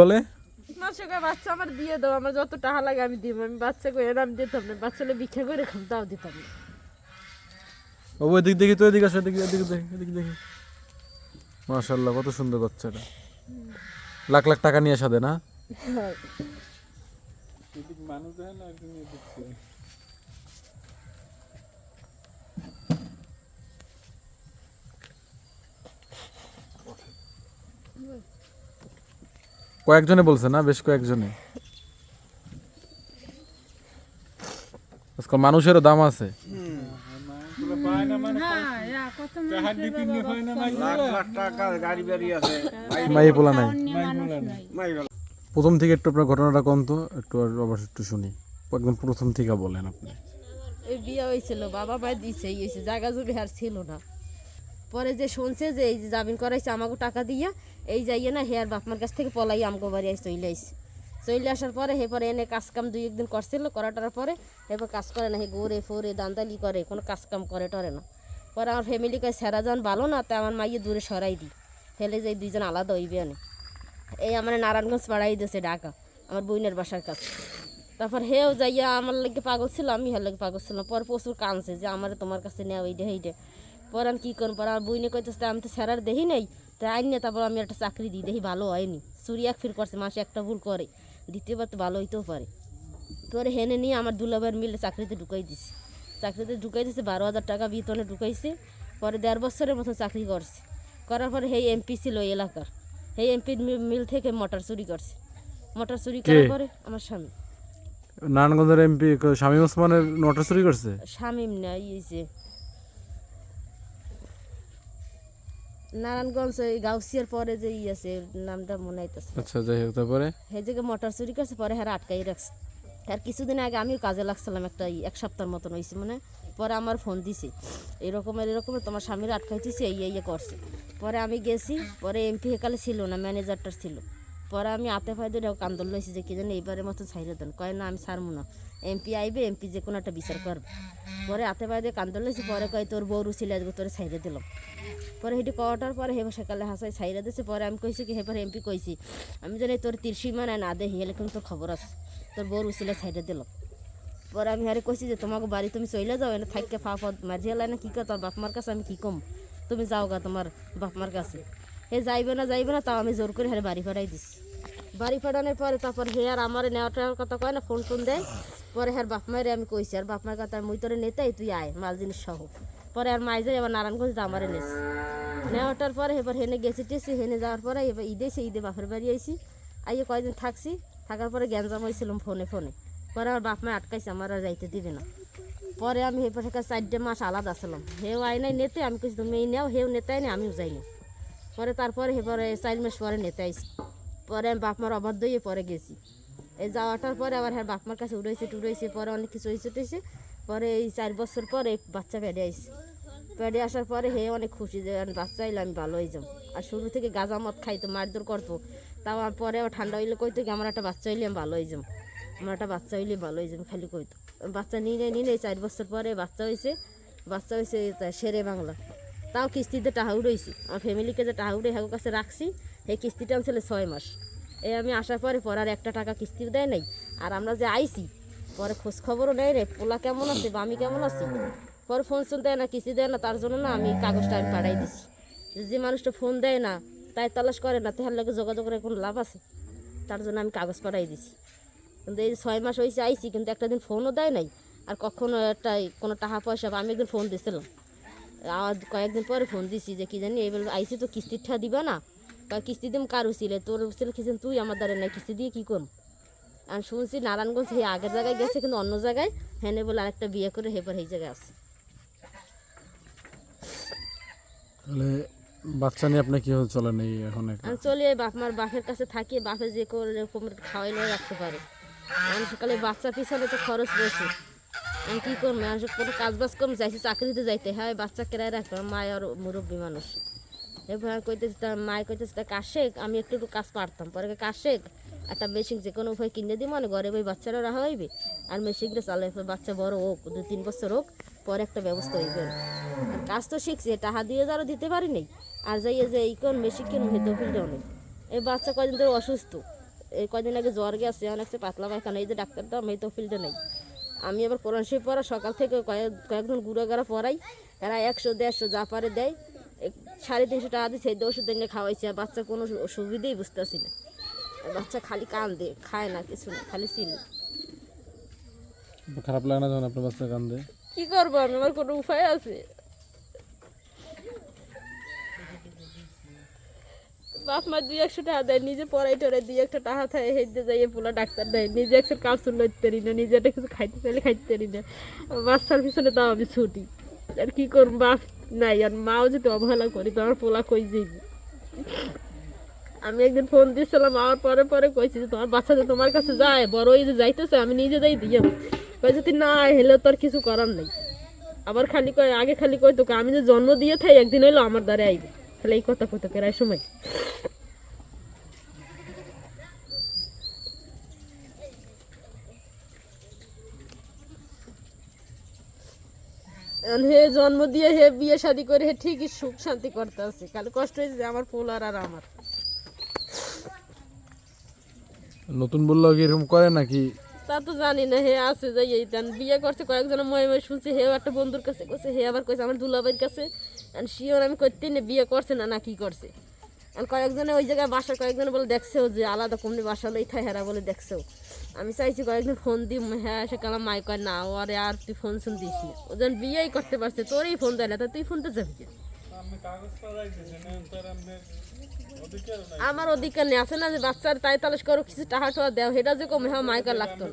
বলে? মাসে বাচ্চা আমার দিয়ে দাও আমার যত টাকা লাগে আমি দিব। আমি বাচ্চা কই এর আমি দিতাম না বাচ্চালে ভিক্ষা করে খাম তাও দিতাম না। ও এদিক দেখি তো এদিকে আসো এদিকে এদিকে দেখি এদিকে দেখি। মাশাল্লাহ কত সুন্দর বাচ্চাটা। লাখ লাখ টাকা নিয়ে সাদে না? কয়েকজনে বলছে না, বেশ কয়েকজনে। আজকাল মানুষেরও দাম আছে। প্রথম থেকে একটু আপনার ঘটনাটা কম তো? একটু আবার একটু শুনি। একদম প্রথম থেকে বলেন আপনি। বিয়ে হয়েছিল বাবা দিছে, এই জায়গা জমি আর ছিল না। পরে যে শুনছে যে এই যে জামিন করাইছে আমাকে টাকা দিয়া, এই যাইয়ে না হেয়ার বাপমার কাছ থেকে পলাই আমগো বাড়ি আইসে চলে আইসে চলে আসার পরে হে পরে এনে কাজ কাম দুই একদিন করছিল, করাটার পরে এবার কাজ করে না, হে গোরে ফোরে দান্দালি করে, কোনো কাজ কাম করে টরে না। পরে আমার ফ্যামিলি কয়, সেরা যান ভালো না তাই আমার মাইয়ে দূরে সরাই দিই ফেলে যাই দুইজন আলাদা হইবে আনে এই আমার নারায়ণগঞ্জ পাড়াই দিয়েছে ঢাকা, আমার বইনের বাসার কাছে। তারপর হেও যাইয়া আমার লাগে পাগল ছিল আমি হের লাগে পাগল ছিলাম। পরে প্রচুর কাঁদছে যে আমার তোমার কাছে নেওয়া এইটা এইটা পরে আমি কী করব পরে আমার বইনে কইতেছে আমি তো স্যারার দেখি নেই তাই আইন না তারপর আমি একটা চাকরি দিই দেখি ভালো হয়নি। চুরি এক ফির করছে মাসে একটা ভুল করে দ্বিতীয়বার তো ভালো হইতেও পারে। পরে হেনে নিয়ে আমার দুলাভাইয়ের মিলে চাকরিতে ঢুকাই দিছি। চাকরিতে ঢুকাই দিছে বারো হাজার টাকা বেতনে ঢুকাইছে পরে দেড় বছরের মতো চাকরি করছে। করার পরে সেই এমপি ছিল এই এলাকার। সেই এমপির মিল থেকে মোটর চুরি করছে। মোটর চুরি করার পরে আমার স্বামী। নারায়ণগঞ্জের এমপি শামীম ওসমানের নোটা চুরি করছে? শামিম না ইয়েছে নারায়ণগঞ্জ ওই গাউসিয়ার পরে যে ই আছে নামটা মনে হইতেছে আচ্ছা যাই হোক তারপরে? সেই মোটর চুরি করছে পরে হ্যাঁ আটকাই রাখছে। আর কিছুদিন আগে আমিও কাজে লাগছিলাম একটা এক সপ্তাহের মতন হয়েছে মানে পরে আমার ফোন দিছে। এরকমের এরকমের তোমার স্বামীর আটকাইতেছে এই এই করছে। পরে আমি গেছি পরে এমপি হেকালে ছিল না ম্যানেজারটার ছিল। পরে আমি আতে ফাইদে কান্দল লইছি যে কি জানি এইবারের মতো ছাইরে দেন। কয় না আমি ছাড়বো না। এমপি আইবে এমপি যে কোনো একটা বিচার করবে। পরে আতে ফাইদে কান্দল লইছি পরে কয় তোর বউরু ছিল আজকে তোরে ছাইরে দিলাম পরে হেঁটে কটার পরে হেবা সকালে হাসাই ছাইরা দিছে, পরে আমি কইছি কি হেবার এমপি কইছি, আমি জানি তোর তিরসি মানে না দে হেলে কিন্তু তোর খবর আছে। তোর বউর উচিলে ছাইরে দিলাম পরে আমি হারে কইছি যে তোমাকে বাড়ি তুমি চলে যাও, এনে থাককে ফা ফা মাঝিয়ে না, কী কর তোর বাপমার কাছে আমি কী কম? তুমি যাও গা তোমার বাপমার কাছে। হে যাইবে না যাইবে না, তাও আমি জোর করে হারে বাড়ি ফাটাই দিছি। বাড়ি ফাটানোর পরে তারপর হে আর আমার নেওয়াটার কথা কয় না, ফোন টোন দেয়। পরে হ্যার বাপ মায়ের আমি কইছি, আর বাপ মায়ের কথা মুই তোরে নেতাই, তুই আয়, মাল জিনিস সহ। পরে আর মাই যাই আবার নারায়ণগঞ্জ আমারে নেস নেওয়াটার পরে এবার হেনে গেছি টেছি, হেনে যাওয়ার পরে এবার ঈদে সে ঈদে বাপের বাড়ি আইছি। আইয়ে কয়দিন থাকছি, থাকার পরে গ্যাঞ্জাম হয়েছিলাম ফোনে ফোনে। পরে আমার বাপ মায় আটকাইছে, আমার আর যাইতে দিবে না। পরে আমি হেপার থেকে চারটে মাস আলাদা ছিলাম। হেও আই নাই, নেতে, আমি কিছু তুমি নেও, হেও নেতাই না আমিও যাইনি পরে তারপরে হেপরে চার মাস পরে নেতে আইছি। পরে আমি বাপমার অবাধ্য হয়ে পরে গেছি। এই যাওয়াটার পরে আবার হ্যাঁ বাপমার কাছে উড়াইছে, টুড়াইছে, পরে অনেক কিছু হয়েছে, টুইছে। পরে এই চার বছর পরে বাচ্চা পেটে আইছে। পেটে আসার পরে হে অনেক খুশি যে আমি বাচ্চা এলে আমি ভালো হয়ে যাব। আর শুরু থেকে গাঁজা মদ খাইতো মারধর করতো। তাও পরে আবার ঠান্ডা হইলে কইতো কি, আমার একটা বাচ্চা হইলে আমি ভালো হয়ে যাব। আমার একটা বাচ্চা হইলে ভালো হয়ে যাব, খালি কইতো। বাচ্চা নিয়ে নেয় নেয় চার বছর পরে বাচ্চা হয়েছে বাচ্চা হয়েছে শেরে বাংলা। তাও কিস্তিতে টাহা উড়াইছি। আমার ফ্যামিলিকে যে টাহা উড়ে কাছে রাখছি সেই কিস্তিটা ছিল ছয় মাস। এই আমি আসার পরে পরে আর একটা টাকা কিস্তি দেয় নাই। আর আমরা যে আইছি, পরে খোঁজ খবরও নেই। রে পোলা কেমন আছে বা আমি কেমন আছি? পরে ফোন শুন দেয় না, কিস্তি দেয় না, তার জন্য না আমি কাগজটা আমি পাঠাই দিছি। যে মানুষটা ফোন দেয় না, তাই তালাশ করে না, তাহার লাগে যোগাযোগ করে কোনো লাভ আছে? তার জন্য আমি কাগজ পাঠাই দিছি। কিন্তু এই ছয় মাস হয়েছে আইছি, কিন্তু একটা দিন ফোনও দেয় নাই। আর কখনো একটা কোনো টাকা পয়সা বা আমি একদিন ফোন দিছিলাম। আর কয়েকদিন পরে ফোন দিছি যে কি জানি এবার আইসি তো কিস্তির ঠা দিবা না। কয় কিস্তি দিম কার ছিলে তোর ছিল কিসেন তুই আমার দ্বারা নাই কিস্তি দিয়ে কী করম? আর শুনছি নারায়ণগঞ্জ হে আগের জায়গায় গেছে কিন্তু অন্য জায়গায় হেনে বলে আরেকটা বিয়ে করে হেপর এই জায়গায় আছে। তাহলে বাচ্চা নিয়ে আপনি কীভাবে চলেন এই এখন আমি চলে বাপ মার বাপের কাছে থাকি বাপে যে করে এরকম খাওয়াইলে রাখতে পারে। আমি সকালে বাচ্চা পিছনে তো খরচ বেশি। আমি কী করব আমি কোনো কাজ বাজ করব যাইছি চাকরিতে যাইতে। হয় বাচ্চা কেরাই রাখবে? মায় আর মুরব্বী মানুষ। এবার আমি কইতেছি তা মায় কইতেছি তা কাজ শেখ আমি একটু একটু কাজ পারতাম। পরে কাজ শেখ একটা মেশিন যে কোনো উপায় কিনে দিই মানে ঘরে ওই বাচ্চারা রাখা হইবে। আর মেশিনটা চালাই বাচ্চা বড় হোক, দু তিন বছর হোক, পরে একটা ব্যবস্থা হইবে। আর কাজ তো শিখছি টাকা দিয়ে যারা দিতে পারি নাই। আর যাই যে এই কোন মেশিন কেন হইতে ফিল্ডে অনেক এই বাচ্চা কয়দিন ধরে অসুস্থ। এই কয়দিন আগে জ্বর গেছে, অনেক সে পাতলা পায়খানা, এই যে ডাক্তার দাম এই তো ফিল্ডে নেই। আমি আবার কোরআন শরীফ পড়া সকাল থেকে কয়েক কয়েকজন গুঁড়ো গাড়া পড়াই, এরা একশো, দেড়শো যা পারে দেয়। সাড়ে তিনশো টাকা দিয়ে সেই ওষুধ এনে খাওয়াইছে আর বাচ্চা কোনো সুবিধেই বুঝতেছি না। বাচ্চা খালি কান্দে খায় না কিছু না খালি চিনি। খারাপ লাগে না যখন আপনার বাচ্চা কান্দে? কি করব আমি? আমার কোনো উপায় আছে? বাপ মা দুই একশো টাকা দেয় নিজে পড়াই টড়াই দুই একটা টাকা থাকে হেঁটে যাইয়ে পোলা ডাক্তার দেয়। নিজে একশো কাপড় লইতে পারি না নিজে একটা কিছু খাইতে চাইলে খাইতে পারি না। বাচ্চার পিছনে তাও আমি ছুটি। আর কি বাপ, নাই, আর মাও যদি অবহেলা করি তো আমার পোলা কই আমি একদিন ফোন দিয়েছিলাম আমার পরে পরে কইছি যে তোমার বাচ্চা যে তোমার কাছে যায়, বড় যে যাইতেছে, আমি নিজে যাই দিয়ে কই যদি না হেলে তোর কিছু করার নেই। আবার খালি কয়, আগে খালি কই তোকে, আমি যে জন্ম দিয়ে থাই, একদিন হইল আমার দ্বারে আইবে। খালি এই কথা কইতো কেরাই সময়? হে জন্ম দিয়ে হে বিয়ে শাদি করে হে ঠিকই সুখ শান্তি করতে আছে। খালি কষ্ট হয়েছে যে আমার পোলার আর আমার। নতুন বলল কি এরকম করে নাকি? তা তো জানি না হে আছে যাই এই দেন বিয়ে করছে কয়েকজন ময়ে ময়ে শুনছে হে একটা বন্ধুর কাছে কইছে হে আবার কইছে আমার দুলাবাইয়ের কাছে। আর শিওর আমি করতে না বিয়ে করছে না না কি করছে। কয়েকজনে ওই জায়গায় বাসা কয়েকজনে বলে দেখছেও যে আলাদা কমনি বাসা লই থাই হেরা বলে দেখছেও। আমি চাইছি কয়েকদিন ফোন দিই হ্যাঁ সে কালাম মাই কয়, না ওরে আর তুই ফোন শুন দিস না। ও যেন বিয়েই করতে পারছে, তোরই ফোন দেয় না তুই ফোনতে যাবি? আমার অধিকার নেই, আছে না যে বাচ্চার তাই তালাশ করো, কিছু টাকা টাকা দেও সেটা যে কমে হ্যাঁ মাইকার লাগতো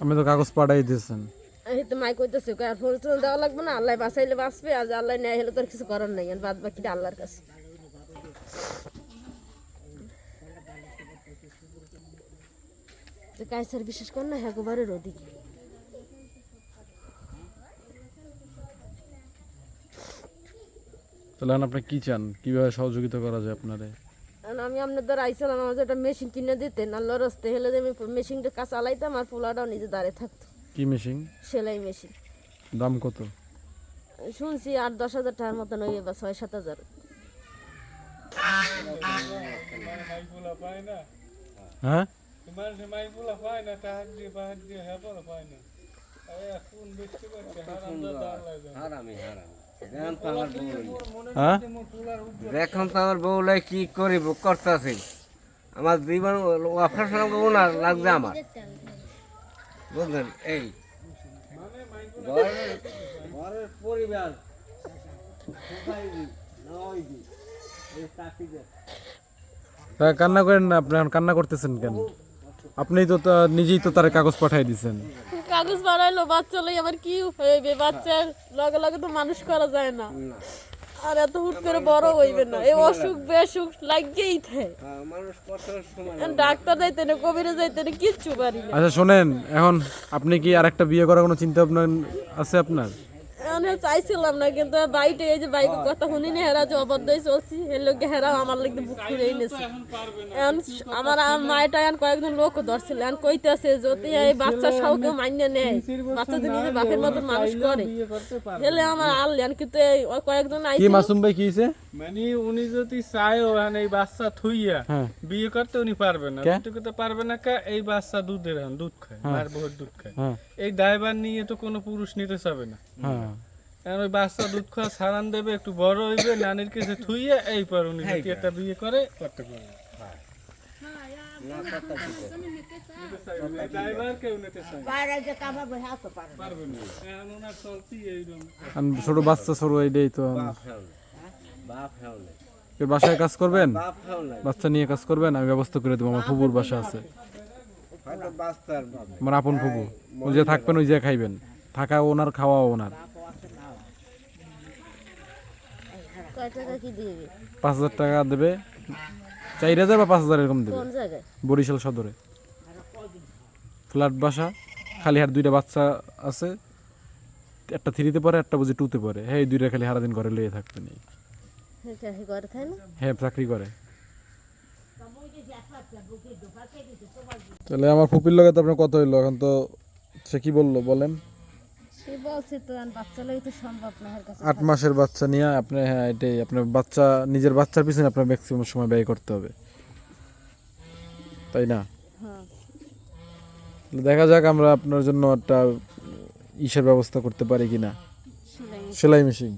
আমি তো কাগজ পাঠাই দিয়েছেন। তো মাই কইতেছে আর দেওয়া লাগবে না? আল্লাহ বাঁচাইলে বাঁচবে আর আল্লাহ নেয় হলে তোর কিছু করার নাই আর বাদ বাকিটা আল্লাহর কাছে। কায়সার বিশেষ কর না ওদিকে তাহলে আপনি কি চান? কীভাবে সহযোগিতা করা যায় আপনারে? আর আমি আপনাদের আইছিলাম আমার যে একটা মেশিন কিনে দিতেন আল্লাহর রস্তে হলে আমি মেশিনটা কাজ চালাইতাম আর পোলাটাও নিজে দাঁড়িয়ে থাকতো। কি মেশিন? সেলাই মেশিন। দাম কত? শুনছি আট দশ হাজার টাকার মতন ওই বা ছয় সাত হাজার। হ্যাঁ? এখন তো আমার বউ হ্যাঁ? কি করিব? করতেছে। আমার জীবন অপারেশন ওনার লাগছে আমার। বুঝলেন এই। ঘরের ঘরের পরিবার। কান্না করেন না আপনি এখন কান্না করতেছেন কেন? আপনি তো নিজেই তো তার কাগজ পাঠাই দিয়েছেন কাগজ বানাইলো বাচ্চা লই আবার কি হইবে? বাচ্চার লগে লগে তো মানুষ করা যায় না। আর এত হুট করে বড় হইবে না। এই অসুখ বেসুখ লাগেই থাকে। হ্যাঁ, মানুষ কত সময় এখন ডাক্তার যাইতে না কবিরে যাইতে না কিচ্ছু পারি না। আচ্ছা শোনেন এখন আপনি কি আর একটা বিয়ে করার কোনো চিন্তা ভাবনা আছে আপনার? আমি চাইছিলাম না কিন্তু বাইটে এই যে বাইকের কথা শুনি না হেরা যে অবদ্ধই চলছি এর লোকে হেরা আমার লাগতে বুক এখন আমার মায়েটা এখন কয়েকজন লোক ধরছিল এখন কইতেছে যদি এই বাচ্চা সহ কেউ মান্য নেয় বাচ্চা যদি নিজের বাপের মতো মানুষ করে হেলে আমার কিন্তু এই কয়েকজন আইছে। মাসুম ভাই কি হয়েছে মানে উনি যদি চায় ওখানে এই বাচ্চা থুইয়া হ্যাঁ। বিয়ে করতে উনি পারবে না। কে? বিয়ে করতে পারবে না কা এই বাচ্চা দুধের দুধ খায় মায়ের বহুত দুধ খায়। হ্যাঁ। এই দায়ভার নিয়ে তো কোনো পুরুষ নিতে চাবে না। হ্যাঁ। এখন ওই বাচ্চা দুধ খাওয়া সারান দেবে একটু বড় হইবে নানির কাছে থুইয়া এই পর উনি যদি একটা বিয়ে করে করতে পারবে। আর ছোট বাচ্চা ছোট এইটাই তো বাসায় কাজ করবেন। বাচ্চা নিয়ে কাজ করবেন? আমি ব্যবস্থা করে দেবো আমার ফুবুর বাসা আছে। আমার আপন ফুবু। ওই যে থাকবেন ওই যে খাইবেন। থাকা ওনার খাওয়া ওনার কয় টাকা কি দিবে পাঁচ হাজার টাকা দেবে। চার হাজার বা পাঁচ হাজার এরকম দেবে। বরিশাল সদরে। ফ্ল্যাট বাসা খালি হার দুইটা বাচ্চা আছে। একটা থ্রিতে পরে একটা বুঝি টুতে পরে হ্যাঁ এই দুইটা খালি সারাদিন ঘরে লিয়ে থাকবে নেই হ্যাঁ চাকরি করে। তাহলে আমার ফুপির লগে তো আপনার কত হইল এখন তো সে কি বলল বলেন? বলছে তো বাচ্চা লই তো সম্ভব না এর কাছে আট মাসের বাচ্চা নিয়ে আপনি হ্যাঁ এটাই আপনার বাচ্চা নিজের বাচ্চার পিছনে আপনার ম্যাক্সিমাম সময় ব্যয় করতে হবে। তাই না? হ্যাঁ। দেখা যাক আমরা আপনার জন্য একটা ইসের ব্যবস্থা করতে পারি কিনা। সেলাই মেশিন।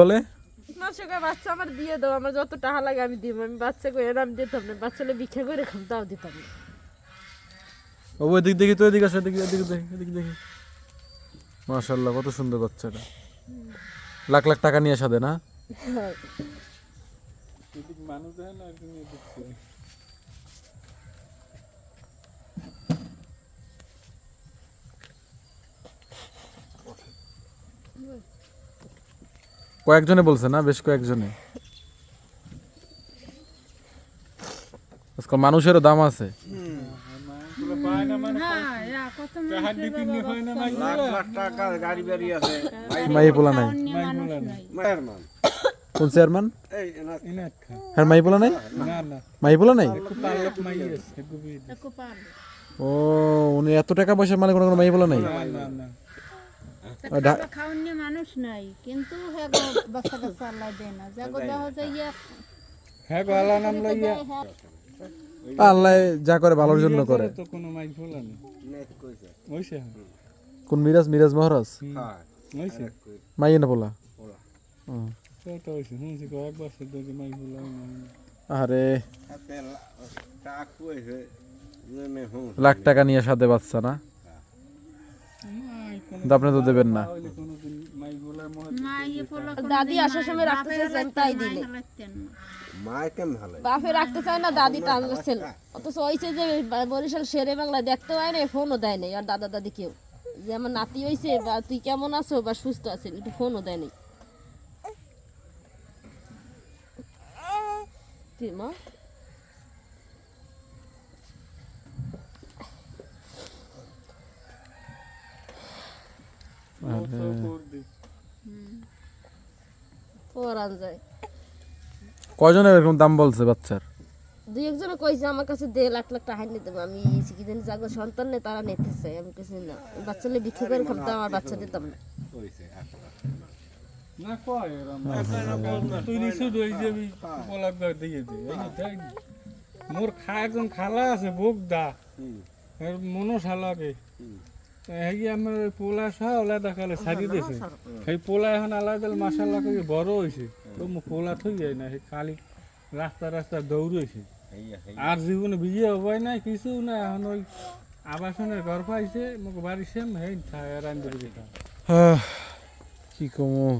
বলে? বাচ্চা আমার দিয়ে দাও আমার যত টাকা লাগে আমি দিব। আমি বাচ্চাকে এর আমি দিতাম না বাচ্চালে ভিক্ষা করে খাম তাও দিতাম না। ও এদিক দেখি তো, এদিকে এদিকে এদিকে দেখি এদিকে দেখি। কত সুন্দর বাচ্চাটা। লাখ লাখ টাকা নিয়ে সাদে না? কয়েকজনে বলছে না, বেশ কয়েকজনে। আজকাল মানুষেরও দাম আছে মাইগুলো পায় না মানে টাকা দিতে নিয়ে হয় না লাখ লাখ টাকা গাড়ি বাড়ি আছে। মাই পোলা নাই। মায়ের মান কোন চেয়ারম্যান? এই এনা- ইনাত খা হ্যাঁ মাই পোলা নাই? না না। মাই পোলা নাই? একটু পাল্লাক মাই আছে গুবি ও উনি এত টাকা পয়সা মানে কোনো কোনো মাই পোলা নাই? মানুষ নাই কিন্তু হ্যাঁ বাচ্চা কাচ্চা আল্লাহ দেয় না। যাগো দেখা যায় হ্যাঁ গো নাম লইয়া। আল্লাহ যা করে ভালোর জন্য করে। তো কোনো মাইক ফোলা নেই। নেট কোন মিরাজ? মিরাজ মহারাজ? মাইয়ে হইছে না। বলা আরে। লাখ টাকা নিয়ে সাথে বাচ্চা না? আপনি তো দেবেন না। দাদি আসার সময় রাখতে চাইছেন তাই দিলে বাপে রাখতে চায় না দাদি টানছেন অথচ হয়েছে যে বরিশাল শেরে বাংলা দেখতে হয় না ফোনও দেয় নাই। আর দাদা দাদি কেউ? যে আমার নাতি হয়েছে বা তুই কেমন আছো বা সুস্থ আছেন একটু ফোনও দেয় নাই। মা? পরান যায়। কয়জনের এরকম দাম বলছে বাচ্চার? দুই একজন কইছে আমার কাছে দেড় লাখ লাখ টাকা নিতে হবে। আমি কি জানি সন্তান নেই তারা নিতে চাই আমি কিছু না বাচ্চালে বিক্রি করে আমার বাচ্চা দিতাম না। মোর খা একজন খালা আছে বুক দা মনো শালাকে। এই আমার ওই পোলা সহ আলাদা কালে সারি দিয়েছে সেই পোলা এখন আলাদা মাসাল্লাহ করে বড় হয়েছে তো পোলা থই যায় না সেই খালি রাস্তা রাস্তা দৌড়েছে। আর জীবনে বিয়ে হবাই নাই কিছু না এখন ওই আবাসনের ঘর পাইছে মোক বাড়ি সেম হেই রান্ধি কি কমো